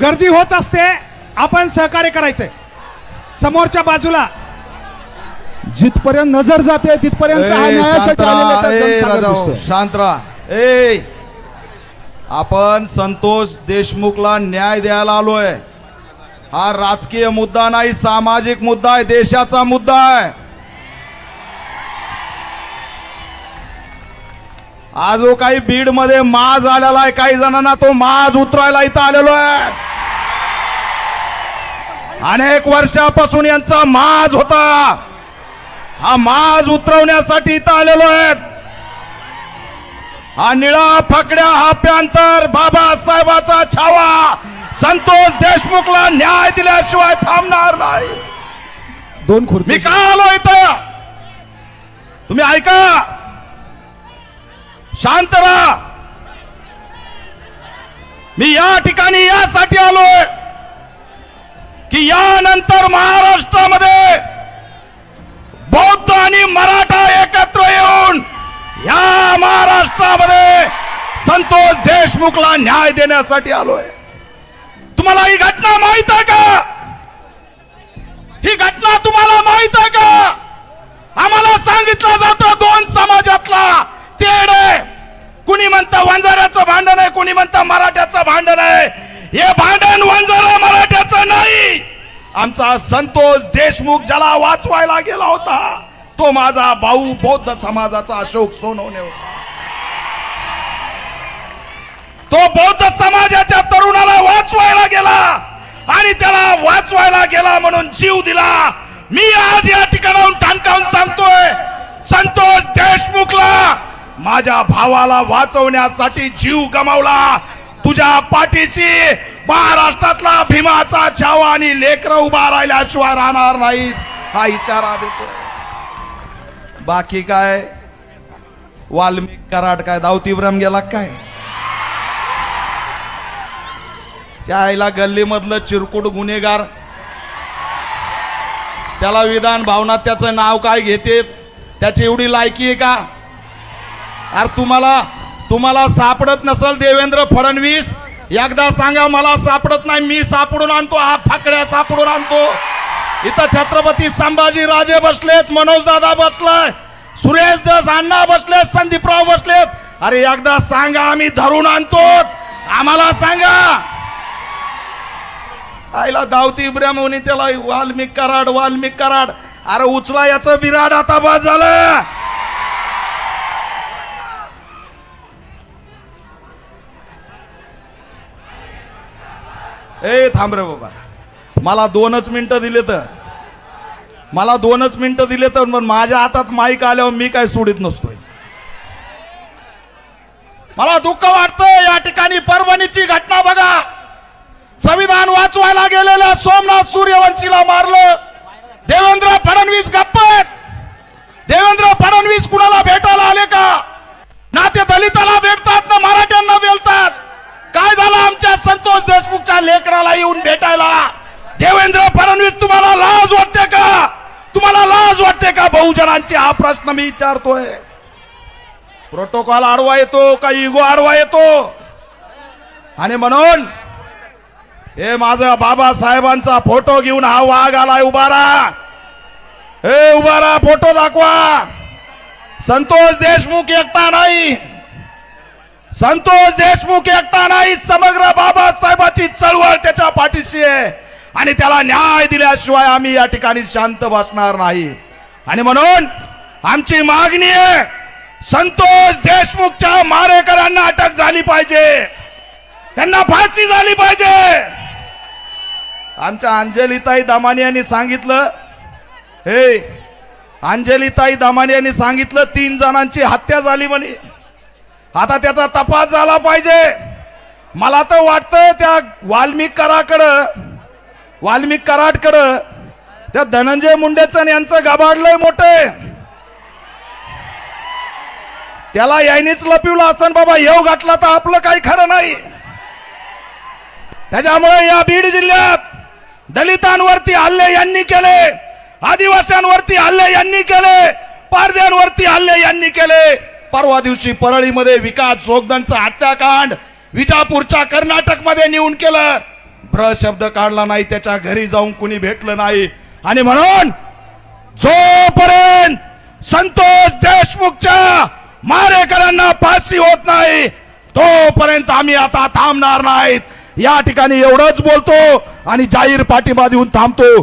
गर्दी होत असते आपण सहकार्य करायचंय समोरच्या बाजूला. जिथपर्यंत नजर जाते तिथपर्यंत हा न्यायासाठी शांत राहा. ए, जनसागर राजाओ, दिसतोय. शांत राहा. ए आपण संतोष देशमुखला न्याय द्यायला आलोय. हा राजकीय मुद्दा नाही सामाजिक मुद्दा आहे देशाचा मुद्दा आहे. आज जो काही बीडमध्ये माज आलेला आहे काही जणांना तो माज उतरायला इथं आलेलो आहे. अनेक वर्षापासून यांचा माज होता. हा माज उतरवण्यासाठी इथं आलेलो आहेत. हा निळा फकड्या हा प्यांतर बाबासाहेबाचा छावा. संतोष देशमुखला न्याय दिल्याशिवाय थांबणार नाही. दोन मी खुर्ची का आलो इथं? तुम्ही ऐका. शांत राहा. मी या ठिकाणी यासाठी आलोय. की यानंतर महाराष्ट्रामध्ये बौद्ध आणि मराठा एकत्र येऊन या महाराष्ट्रामध्ये संतोष देशमुखला न्याय देण्यासाठी आलोय. तुम्हाला ही घटना माहीत आहे का? ही घटना तुम्हाला माहीत आहे का? आम्हाला सांगितलं जातं दोन समाजातला तेढ आहे. कुणी म्हणतं वंजाऱ्याचं भांडण आहे कुणी म्हणतं मराठ्याचं भांडण आहे. हे भांडण आमचा संतोष देशमुख ज्याला वाचवायला गेला होता तो माझा भाऊ बौद्ध समाजाचा अशोक सोनवणे होता. तो बौद्ध समाजाच्या तरुणाला वाचवायला गेला आणि त्याला वाचवायला गेला म्हणून जीव दिला. मी आज या ठिकाणाहून ठणकावून सांगतोय संतोष देशमुखला माझ्या भावाला वाचवण्यासाठी जीव गमावला. तुझ्या पाठीशी महाराष्ट्रातला भीमाचा छावा आणि लेकर उभा राहिल्याशिवाय राहणार नाहीत. हा इशारा देतो बाकी काय? वाल्मिक कराड काय? दावतीब्रम गेला काय? त्या आईला गल्लीमधलं चिरकुट गुन्हेगार. त्याला विधान भावनात त्याचं नाव काय घेते त्याची एवढी लायकी आहे का? अरे तुम्हाला तुम्हाला सापडत नसल देवेंद्र फडणवीस एकदा सांगा मला सापडत नाही मी सापडून आणतो हा फाकड्या सापडून आणतो. इथं छत्रपती संभाजीराजे बसलेत मनोज दादा बसलाय सुरेश दस अण्णा बसलेत संदीपराव बसलेत. अरे एकदा सांगा आम्ही धरून आणतो. आम्हाला सांगा. आईला दावती इब्राहिमोनी त्याला वाल्मिक कराड वाल्मिक कराड. अरे उचला याचं बिराड आता बस झालं. ए थांब रे बाबा. मला दोनच मिनटं दिले तर. मला दोनच मिनटं दिले तर मग माझ्या हातात माईक आल्यावर मी काय सोडित नसतोय. मला दुःख वाटतं या ठिकाणी परभणीची घटना बघा. संविधान वाचवायला गेलेल्या सोमनाथ सूर्यवंशीला मारलं. बहुजनांची हा प्रश्न मी विचारतोय. प्रोटोकॉल आडवा येतो का इगो आडवा येतो? आणि म्हणून हे माझा बाबासाहेबांचा फोटो घेऊन हा वाघ आलाय उभारा. हे उभारा फोटो दाखवा. संतोष देशमुख एकटा नाही. संतोष देशमुख एकटा नाही. समग्र बाबासाहेबाची चळवळ त्याच्या पाठीशी आहे. आणि त्याला न्याय दिल्याशिवाय आम्ही या ठिकाणी शांत बसणार नाही. आणि म्हणून आमची मागणी आहे संतोष देशमुखच्या मारेकरांना अटक झाली पाहिजे. त्यांना फाशी झाली पाहिजे. आमच्या अंजलीताई दमाने यांनी सांगितलं हे अंजलीताई दमाने यांनी सांगितलं तीन जणांची हत्या झाली म्हणे. आता त्याचा तपास झाला पाहिजे. मला तर वाटतं त्या वाल्मिक कराकडं वाल्मिक कराडकडं त्या धनंजय मुंडेचं आणि यांचं गाभाडलंय मोठे त्याला यायनीच लपिवलं असं बाबा येऊ घातला तर आपलं काही खरं नाही. त्याच्यामुळे या बीड जिल्ह्यात दलितांवरती हल्ले यांनी केले आदिवासींवरती हल्ले यांनी केले पारद्यांवरती हल्ले यांनी केले. परवा दिवशी परळीमध्ये विकास जोगदनचं हत्याकांड विजापूरच्या कर्नाटकमध्ये नेऊन केलं. ब्र शब्द काढला नाही त्याच्या घरी जाऊन कुणी भेटलं नाही. आणि म्हणून जोपर्यंत संतोष देशमुखच्या मारेकरांना फाशी होत नाही तोपर्यंत आम्ही आता थांबणार नाहीत. या ठिकाणी एवढंच बोलतो आणि जाहीर पाठिंबा देऊन थांबतो.